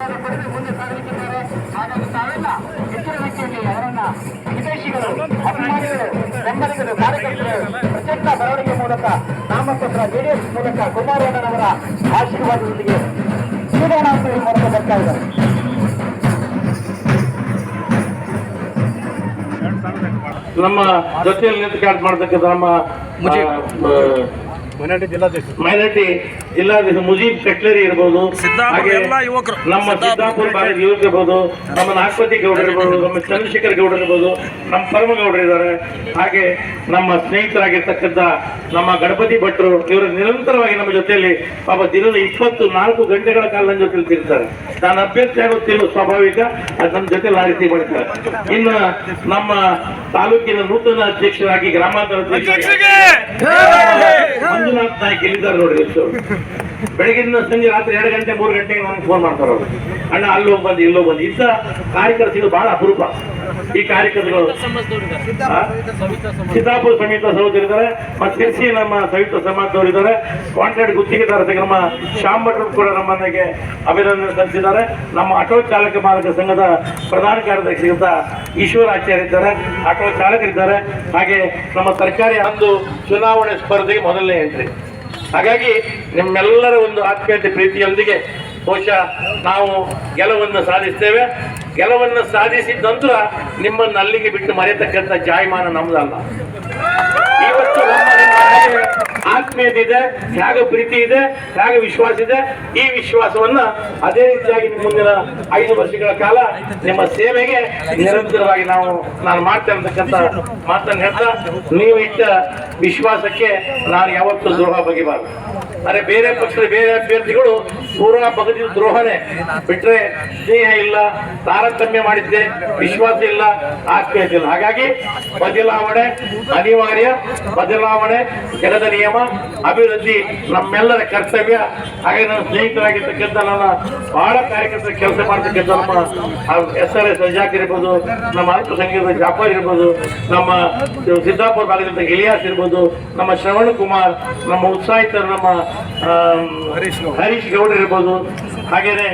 ಮುಂದೆ ಸಾಗಲಿಕ್ಕಿದ್ದಾರೆ ಹಾಗಾಗಿ ತಾವೆಲ್ಲ ಹೆಚ್ಚಿನ ಸಂಖ್ಯೆಯಲ್ಲಿ ಅವರನ್ನ ವಿದೇಶಿಗಳು ಅಭಿಮಾನಿಗಳು ಬೆಂಬಲಿಗರು ಕಾರ್ಯಕರ್ತರು ಪ್ರಚಂಡ ಬರವಣಿಗೆ ಮೂಲಕ ನಾಮಪತ್ರ ಜೆಡಿಎಸ್ ಮೂಲಕ ಕುಮಾರಣ್ಣನವರ ಆಶೀರ್ವಾದದೊಂದಿಗೆ ಮೂಲಕ ಬರ್ತಾ ಇದ್ದಾರೆ ನಮ್ಮ ಜೊತೆಯಲ್ಲಿ ನಿಂತು ಕ್ಯಾಟ್ ಮಾಡತಕ್ಕಂಥ ನಮ್ಮ ಮೈನಾರಿಟಿ ಜಿಲ್ಲಾಧ್ಯಕ್ಷ. ಮುಜೀಬ್ ಕಟ್ಲರಿ ಇರ್ಬೋದು. ಹಾಗೆ ಎಲ್ಲ ಯುವಕರು. ನಮ್ಮ ಸಿದ್ದಾಪುರ ಭಾಗದ ಯುವಕರು. ಇರ್ಬೋದು ನಮ್ಮ ನಾಗಪತಿ ಗೌಡರು ಇರ್ಬೋದು ನಮ್ಮ ಚಂದ್ರಶೇಖರ್ ಗೌಡರು ಇರ್ಬೋದು ನಮ್ಮ ಪರಮಗೌಡರು ಇದ್ದಾರೆ. ಹಾಗೆ ನಮ್ಮ ಸ್ನೇಹಿತರಾಗಿರ್ತಕ್ಕಂಥ ನಮ್ಮ ಗಣಪತಿ ಭಟ್ರು ಇವರು ನಿರಂತರವಾಗಿ ನಮ್ಮ ಜೊತೆಯಲ್ಲಿ ಪಾಪ ದಿನದ ಇಪ್ಪತ್ತು ನಾಲ್ಕು ಗಂಟೆಗಳ ಕಾಲ ನನ್ನ ಜೊತೆಲಿ ತಿರ್ತಾರೆ ನಾನು ಅಭ್ಯರ್ಥಿ ಆಗುತ್ತಿಲ್ಲ ಸ್ವಾಭಾವಿಕ ಅದು ನಮ್ಮ ಜೊತೆ ಆ ರೀತಿ ಮಾಡ್ತಾರೆ. ಇನ್ನು ನಮ್ಮ ತಾಲೂಕಿನ ನೂತನ ಅಧ್ಯಕ್ಷರಾಗಿ ಗ್ರಾಮಾಂತರ ಮಂಜುನಾಥ್ ನಾಯ್ಕ ಎಲ್ಲಿದ್ದಾರೆ ನೋಡ್ರಿ ಬೆಳಗಿನ ಸಂಜೆ ರಾತ್ರಿ ಎರಡು ಗಂಟೆ, ಮೂರು ಗಂಟೆಗೆ ನನಗೆ ಫೋನ್ ಮಾಡ್ತಾರೆ ಅವರು. ಅಣ್ಣ, ಅಲ್ಲೋ ಬಂದು, ಇಲ್ಲೋ ಬಂದು ಇಂಥ ಕಾರ್ಯಕರ್ತರು ಬಹಳ ಅಪರೂಪ. ಈ ಕಾರ್ಯಕರ್ತರು? ಸಿದ್ದಾಪುರ ಸಮೇತ ಸಹೋದರಿದ್ದಾರೆ ಮತ್ತೆ ಸಿರ್ಸಿ ನಮ್ಮ ಸಂಯುಕ್ತ ಸಮಾಜದವರು ಇದ್ದಾರೆ. ಕಾಂಟ್ರಾಕ್ಟ್ ಗುತ್ತಿಗೆದಾರ ನಮ್ಮ ಶ್ಯಾಮ್ ಭಟ್ರು ಕೂಡ ನಮ್ಮನೆಗೆ ಅಭಿನಂದನೆ ಸಲ್ಲಿಸಿದ್ದಾರೆ. ನಮ್ಮ ಆಟೋ ಚಾಲಕ ಮಾಲಕ ಸಂಘದ ಪ್ರಧಾನ ಕಾರ್ಯದರ್ಶಿಗಿಂತ ಈಶ್ವರಾಚಾರ್ಯ ಇದ್ದಾರೆ. ಆಟೋ ಚಾಲಕರಿದ್ದಾರೆ. ಹಾಗೆ ನಮ್ಮ ಸರ್ಕಾರಿ ಅಂದು ಚುನಾವಣೆ ಸ್ಪರ್ಧೆಗೆ ಮೊದಲನೇ ಎಂಟ್ರಿ. ಹಾಗಾಗಿ ನಿಮ್ಮೆಲ್ಲರ ಒಂದು ಆತ್ಮೀಯತೆ ಪ್ರೀತಿಯೊಂದಿಗೆ ಬಹುಶಃ ನಾವು ಗೆಲುವನ್ನು ಸಾಧಿಸ್ತೇವೆ. ಗೆಲುವನ್ನು ಸಾಧಿಸಿದ ನಂತರ ನಿಮ್ಮನ್ನು ಅಲ್ಲಿಗೆ ಬಿಟ್ಟು ಮರೆಯತಕ್ಕಂಥ ಜಾಯಮಾನ ನಮ್ದಲ್ಲ. ಇವತ್ತು ಆತ್ಮೀಯತೆ ಇದೆ, ತ್ಯಾಗ ಪ್ರೀತಿ ಇದೆ, ತ್ಯಾಗ ವಿಶ್ವಾಸ ಇದೆ. ಈ ವಿಶ್ವಾಸವನ್ನ ಅದೇ ರೀತಿಯಾಗಿ ಮುಂದಿನ ಐದು ವರ್ಷಗಳ ಕಾಲ ನಿಮ್ಮ ಸೇವೆಗೆ ನಿರಂತರವಾಗಿ ನಾವು ನಾನು ಮಾಡ್ತಾ ಇರ್ತಕ್ಕಂಥ ಮಾತನ್ನು ಹೇಳ್ತಾ, ನೀವು ಇಟ್ಟ ವಿಶ್ವಾಸಕ್ಕೆ ನಾನು ಯಾವತ್ತೂ ದ್ರೋಹ ಬಗೆಬಾರದು. ಅರೆ ಬೇರೆ ಪಕ್ಷದ ಬೇರೆ ಅಭ್ಯರ್ಥಿಗಳು ಪೂರ್ವ ಬಗೆದಿದ್ದ ದ್ರೋಹನೆ. ಬಿಟ್ರೆ ಸ್ನೇಹ ಇಲ್ಲ, ತಾರತಮ್ಯ ಮಾಡಿದ್ದೆ, ವಿಶ್ವಾಸ ಇಲ್ಲ ಆತ್ಮೀಯತೆ ಇಲ್ಲ ಹಾಗಾಗಿ ಬದಲಾವಣೆ ಅನಿವಾರ್ಯ, ಬದಲಾವಣೆ ಜನದ ನಿಯಮ, ಅಭಿವೃದ್ಧಿ ನಮ್ಮೆಲ್ಲರ ಕರ್ತವ್ಯ. ಹಾಗೆ ನನ್ನ ಸ್ನೇಹಿತರಾಗಿರ್ತಕ್ಕಂಥ ನನ್ನ ಬಹಳ ಕಾರ್ಯಕರ್ತರ ಕೆಲಸ ಮಾಡ್ತಕ್ಕಂಥ ನಮ್ಮ ಎಸ್ ಆರ್ ಎಸ್ ರಜಾಕ್ ಇರ್ಬೋದು, ನಮ್ಮ ಅಲ್ಪಸಂಖ್ಯಾತ ಜಾಫರ್ ಇರ್ಬೋದು, ನಮ್ಮ ಸಿದ್ದಾಪುರ ಭಾಗದಿಂದ ಇಲಿಯಾಸ್ ಇರ್ಬೋದು, ನಮ್ಮ ಶ್ರವಣ್ ಕುಮಾರ್, ನಮ್ಮ ಉತ್ಸಾಹಿತರು, ನಮ್ಮ ಹರೀಶ್ ಗೌಡ್ರು ಇರ್ಬೋದು ಹಾಗೇನೆ